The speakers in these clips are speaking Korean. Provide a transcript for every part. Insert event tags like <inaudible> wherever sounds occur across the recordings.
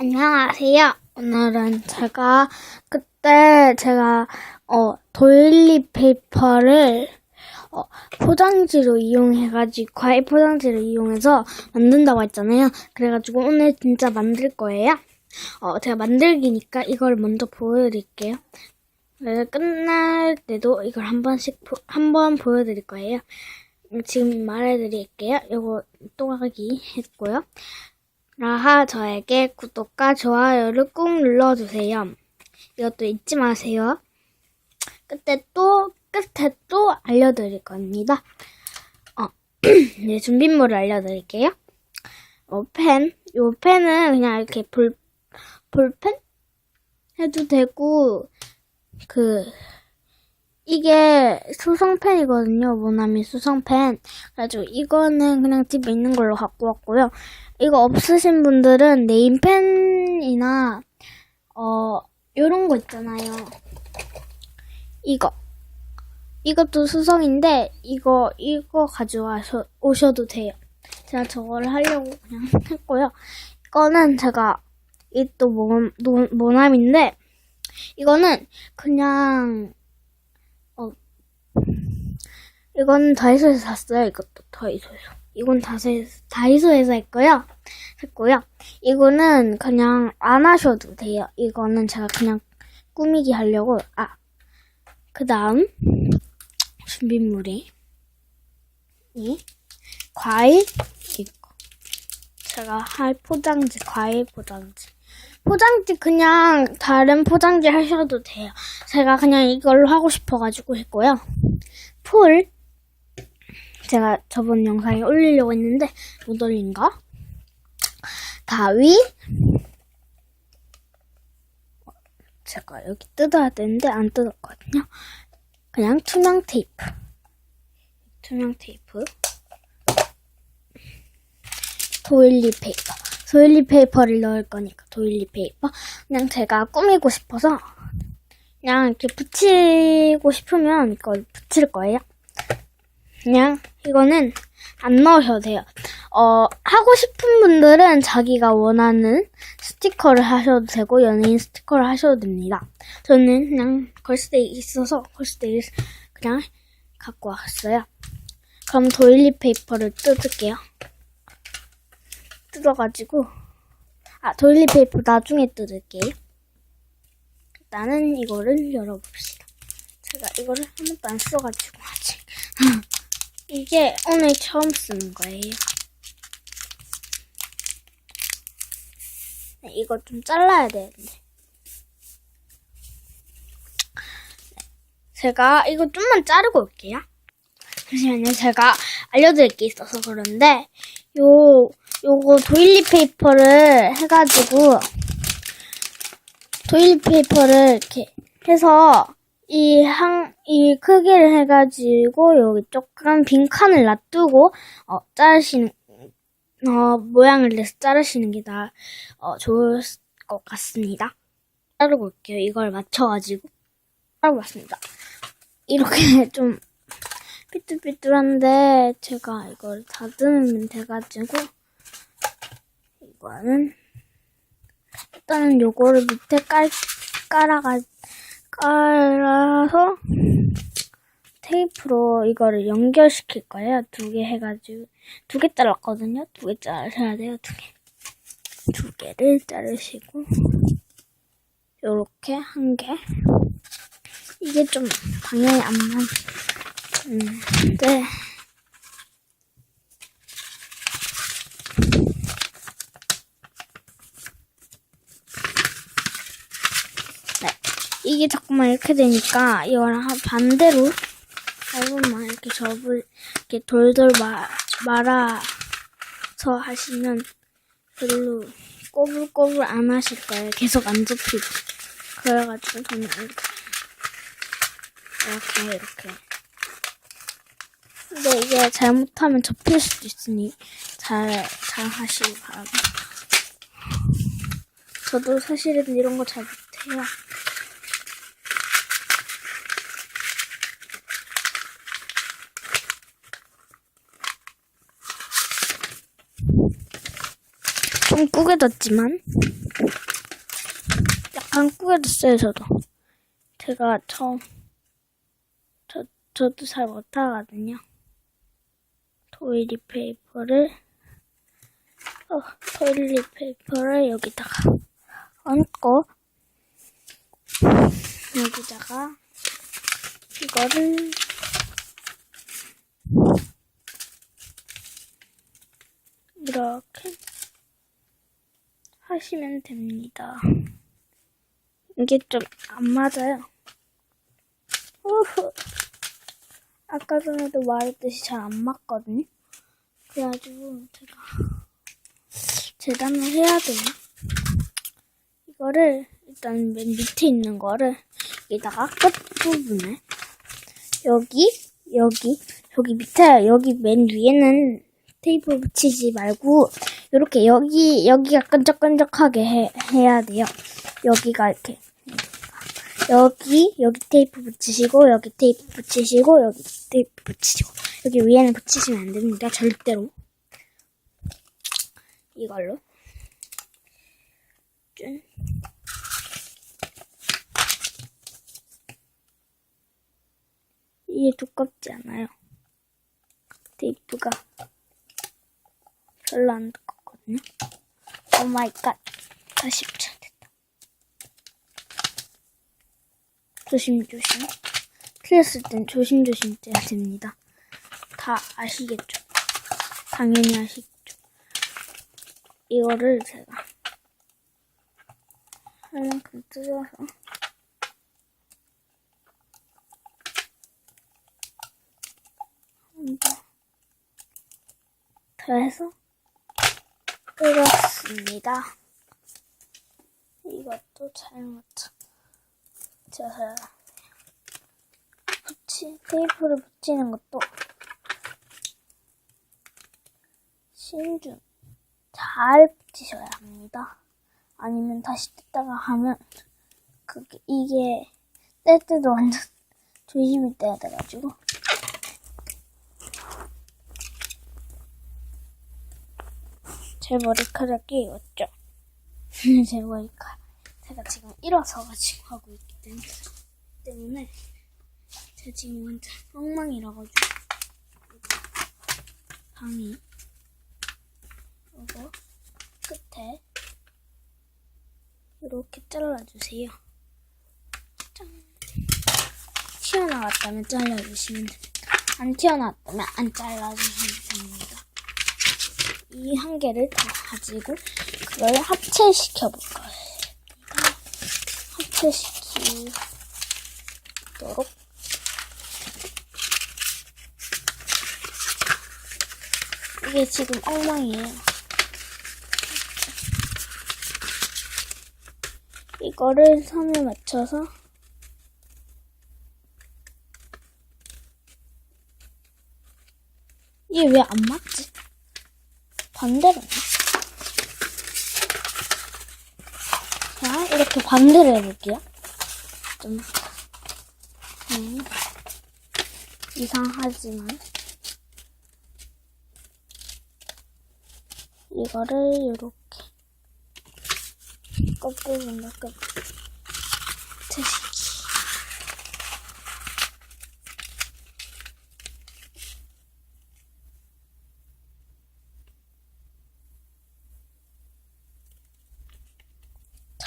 안녕하세요. 오늘은 제가 그때 제가 어 도일리 페이퍼를 어, 포장지로 이용해가지고 과일 포장지를 이용해서 만든다고 했잖아요. 그래가지고 오늘 진짜 만들 거예요. 어 제가 만들기니까 이걸 먼저 보여드릴게요. 그래서 끝날 때도 이걸 한 번씩 한 번 보여드릴 거예요. 지금 말해드릴게요. 요거 또하기 했고요. 라하 저에게 구독과 좋아요를 꾹 눌러주세요. 이것도 잊지 마세요. 끝에 또 끝에 또 알려드릴 겁니다. 어, <clears throat> 네 준비물을 알려드릴게요. 어, 펜, 요 펜은 그냥 이렇게 볼 볼펜 해도 되고 그 이게 수성펜이거든요. 모나미 수성펜. 그래가지고 이거는 그냥 집에 있는 걸로 갖고 왔고요. 이거 없으신 분들은 네임펜이나 어 요런 거 있잖아요. 이거. 이것도 수성인데 이거 이거 가져와서 오셔도 돼요. 제가 저거를 하려고 그냥 <laughs> 했고요. 이거는 제가 이또 모남인데 이거는 그냥 어 이건 다이소에서 샀어요. 이것도 다이소에서. 이건 다이소에서, 다이소에서 했고요. 했고요. 이거는 그냥 안 하셔도 돼요. 이거는 제가 그냥 꾸미기 하려고. 아, 그 다음 준비물이 이 과일 이거 제가 할 포장지 과일 포장지 포장지 그냥 다른 포장지 하셔도 돼요. 제가 그냥 이걸로 하고 싶어가지고 했고요. 풀 제가 저번 영상에 올리려고 했는데 못 올린가? 다위 제가 여기 뜯어야 되는데 안 뜯었거든요. 그냥 투명 테이프 투명 테이프 도일리 페이퍼 도일리 페이퍼를 넣을 거니까 도일리 페이퍼 그냥 제가 꾸미고 싶어서 그냥 이렇게 붙이고 싶으면 이걸 붙일 거예요. 그냥 이거는 안 넣으셔도 돼요. 어, 하고 싶은 분들은 자기가 원하는 스티커를 하셔도 되고 연예인 스티커를 하셔도 됩니다. 저는 그냥 걸스데이 있어서 걸스데이 그냥 갖고 왔어요. 그럼 도일리 페이퍼를 뜯을게요. 뜯어가지고 아 도일리 페이퍼 나중에 뜯을게요. 일단은 이거를 열어봅시다. 제가 이거를 한 번도 안 써가지고 아직 <laughs> 이게 오늘 처음 쓰는 거예요. 네, 이거 좀 잘라야 되는데. 네, 제가 이거 좀만 자르고 올게요. 잠시만요. 제가 알려드릴 게 있어서 그런데 요 요거 도일리 페이퍼를 해가지고 도일리 페이퍼를 이렇게 해서 이 항, 이 크기를 해가지고 여기 조금 빈 칸을 놔두고, 어, 자르시는, 어, 모양을 내서 자르시는 게 다, 어, 좋을 것 같습니다. 자르고 올게요. 이걸 맞춰가지고. 자르고 왔습니다. 이렇게 <laughs> 좀 삐뚤삐뚤한데, 제가 이걸 다듬으면 돼가지고, 이거는, 일단은 요거를 밑에 깔, 깔아가, 깔아서 테이프로 이거를 연결시킬 거예요. 두 개 해가지고 두 개 잘랐거든요. 두개 자르셔야 돼요. 두 개. 두 개를 자르시고 요렇게 한 개. 이게 좀 방향이 안 맞는데 이게 자꾸만 이렇게 되니까 이거랑 반대로 잘못만 이렇게 접을 이렇게 돌돌 마, 말아서 하시면 별로 꼬불꼬불 안 하실 거예요. 계속 안 접히고. 그래가지고 저는 이렇게 이렇게 이렇게 근데 이게 잘못하면 접힐 수도 있으니 잘, 잘 하시기 바랍니다. 저도 사실은 이런 거 잘 못해요. 좀 꾸겨졌지만 약간 꾸겨졌어요 저도. 제가 처음 저, 저도 잘 못하거든요. 토일리 페이퍼를 어, 토일리 페이퍼를 여기다가 얹고 여기다가 이거를 이렇게 하시면 됩니다. 이게 좀 안 맞아요. 우후. 아까 전에도 말했듯이 잘 안 맞거든요. 그래가지고 제가 재단을 해야 돼요. 이거를 일단 맨 밑에 있는 거를 여기다가 끝부분에 여기 여기 여기 밑에 여기 맨 위에는 테이프 붙이지 말고 이렇게 여기 여기가 끈적끈적하게 해, 해야 돼요. 여기가 이렇게 여기 여기 테이프 붙이시고 여기 테이프 붙이시고 여기 테이프 붙이시고 여기 위에는 붙이시면 안 됩니다. 절대로 이걸로 짠. 이게 두껍지 않아요. 테이프가 별로 안 두껍 거든요. 오 마이 갓. 다시 붙여야 됐다. 조심조심. 틀렸을 땐 조심조심 떼야 됩니다. 다 아시겠죠? 당연히 아시겠죠? 이거를 제가 할 만큼 뜯어서 더 해서 뜯었습니다. 이것도 잘 맞춰. 제가 붙이, 테이프를 붙이는 것도 신중 잘 붙이셔야 합니다. 아니면 다시 뜯다가 하면 그게 이게 뗄 때도 완전 <laughs> 조심히 떼야 돼가지고 제 머리카락이 이었죠. <laughs> 제 머리카락 제가 지금 일어서가지고 하고 있기 때문에 때문에 제가 지금 완전 엉망이라가지고 방이 이거 끝에 이렇게 잘라주세요. 짠. 튀어나왔다면 잘라주시면 됩니다. 안 튀어나왔다면 안 잘라주시면 됩니다. 이한 개를 다 가지고 그걸 합체시켜 볼 거예요. 합체시키도록 이게 지금 엉망이에요. 이거를 선을 맞춰서 이게 왜 안 맞지? 반대로 해. 자, 이렇게 반대로 해볼게요. 좀, 음, 이상하지만. 이거를 이렇게 거꾸로 이렇게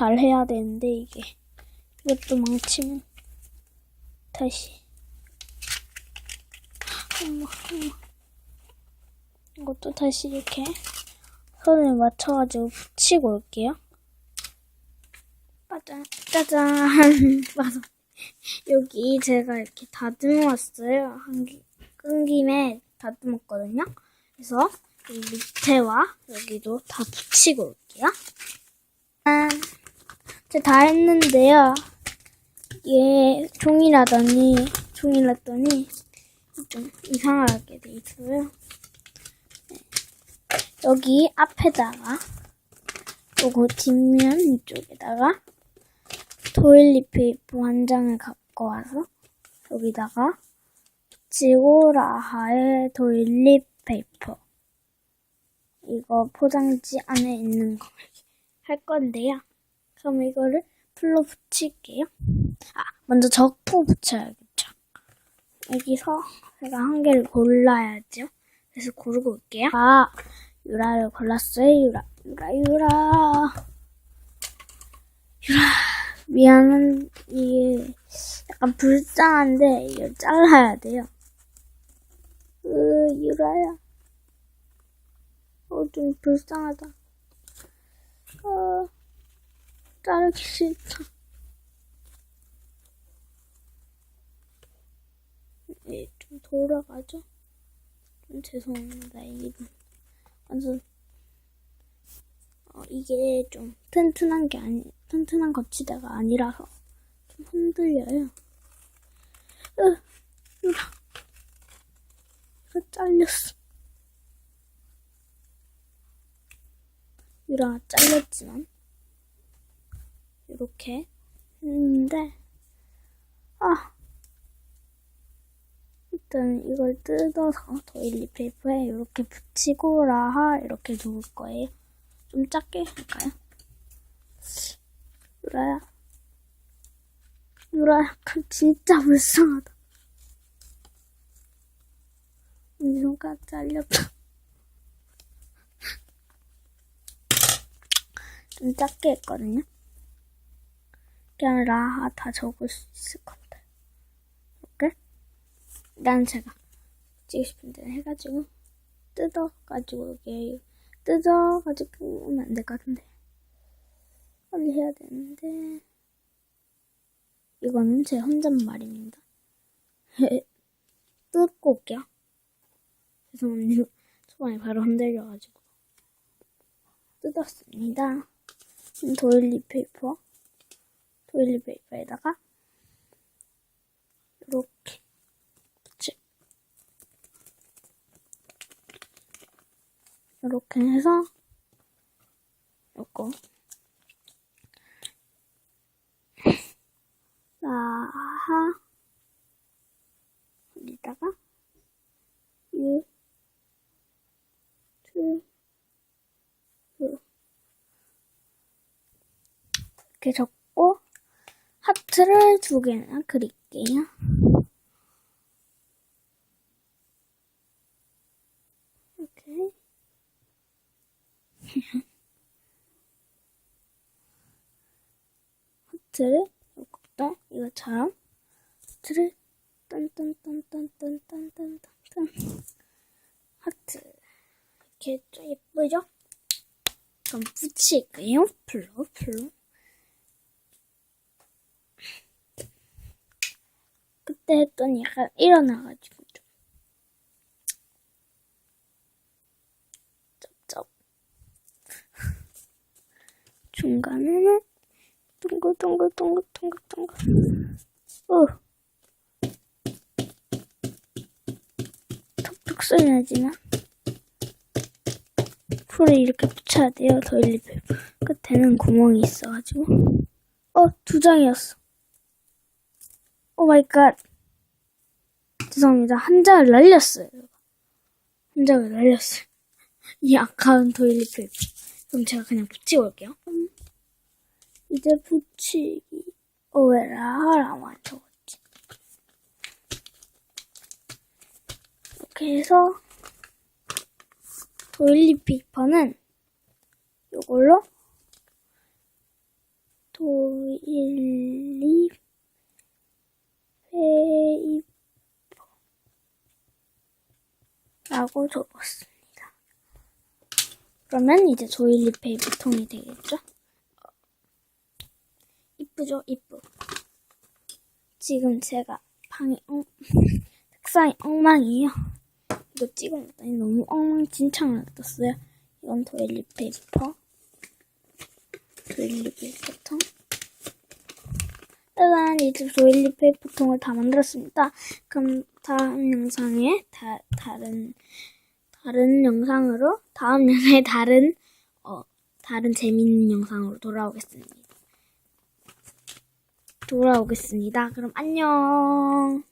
잘 해야 되는데 이게 이것도 망치면 다시 엄마 엄마 이것도 다시 이렇게 선을 맞춰가지고 붙이고 올게요. 짜잔 짜잔 <laughs> 맞아 여기 제가 이렇게 다듬어 왔어요. 한 기, 끈 김에 다듬었거든요. 그래서 이 밑에와 여기도 다 붙이고 올게요. 짠. 이제 다 했는데요. 얘 종이라더니 종이랐더니 좀 이상하게 돼 있어요. 네. 여기 앞에다가 요거 뒷면 이쪽에다가 도일리 페이퍼 한 장을 갖고 와서 여기다가 붙이고 라하의 도일리 페이퍼 이거 포장지 안에 있는 거 할 건데요. 그럼 이거를 풀로 붙일게요. 아, 먼저 적고 붙여야겠죠. 여기서 제가 한 개를 골라야죠. 그래서 고르고 올게요. 아, 유라를 골랐어요. 유라, 유라, 유라. 유라, 미안한, 이게 약간 불쌍한데, 이걸 잘라야 돼요. 으, 유라야. 어, 좀 불쌍하다. 어, 자르기 싫다. 네, 좀 돌아가죠? 좀 죄송합니다. 이게 완전, 어, 이게 좀 튼튼한 게 아니, 튼튼한 거치대가 아니라서 좀 흔들려요. 으, 으, 이거 잘렸어. 유라 잘렸지만 이렇게 했는데 아 일단 이걸 뜯어서 도일리 페이퍼에 이렇게 붙이고 라하 이렇게 놓을 거예요. 좀 작게 할까요? 유라야 유라 약간 진짜 불쌍하다. 이 손가락 잘렸다. <laughs> 좀 작게 했거든요. 그냥 라하 다 적을 수 있을 것 같아요. 이렇게. 난 제가 찍고 싶은 데는 해가지고 뜯어가지고 이게 뜯어가지고 오면 안 될 것 같은데 빨리 해야 되는데 이거는 제 혼잣말입니다. <laughs> 뜯고 올게요. 죄송합니다. 초반에 바로 흔들려가지고 뜯었습니다. 도일리 페이퍼, 도일리 페이퍼에다가 이렇게 이렇게 해서 요거 <laughs> 라하 여기다가 유, 투, 유. 이렇게 적 고 하트를 두 개나 그릴게요. 이렇게 <laughs> 하트를 이것도 이것처럼 하트를 딴딴딴딴딴딴딴딴 하트 이렇게 좀 예쁘죠? 그럼 붙일게요. 풀로 풀로 그 때 했더니 약간 일어나가지고 좀 쩝쩝. <laughs> 중간에는 동글동글동글동글동글. 어. 톡톡 소리 나지만 풀을 이렇게 붙여야 돼요 도일리ペ끝에는 구멍이 있어가지고. 어 두 장이었어. 오 마이 갓. 죄송합니다. 한 장을 날렸어요. 한 장을 날렸어요. <laughs> 이 도일리 페이퍼. 그럼 제가 그냥 붙이고 올게요. 음, 이제 붙이기. 어, 왜 라라만 적었지? 이렇게 해서 도일리 페이퍼는 이걸로 도일리 페이퍼 라고 적었습니다. 그러면 이제 조일리 페이퍼 통이 되겠죠? 이쁘죠? 이쁘. 지금 제가 방이 엉, <laughs> 색상이 엉망이에요. 이거 찍어놨더니 너무 엉망진창을 떴어요. 이건 도일리 페이퍼. 도일리 페이퍼 통. 짜잔, 이제 조일리 페이퍼 통을 다 만들었습니다. 그럼 다음 영상에 다, 다른, 다른 영상으로, 다음 영상에 <laughs> 다른, 어, 다른 재밌는 영상으로 돌아오겠습니다. 돌아오겠습니다. 그럼 안녕.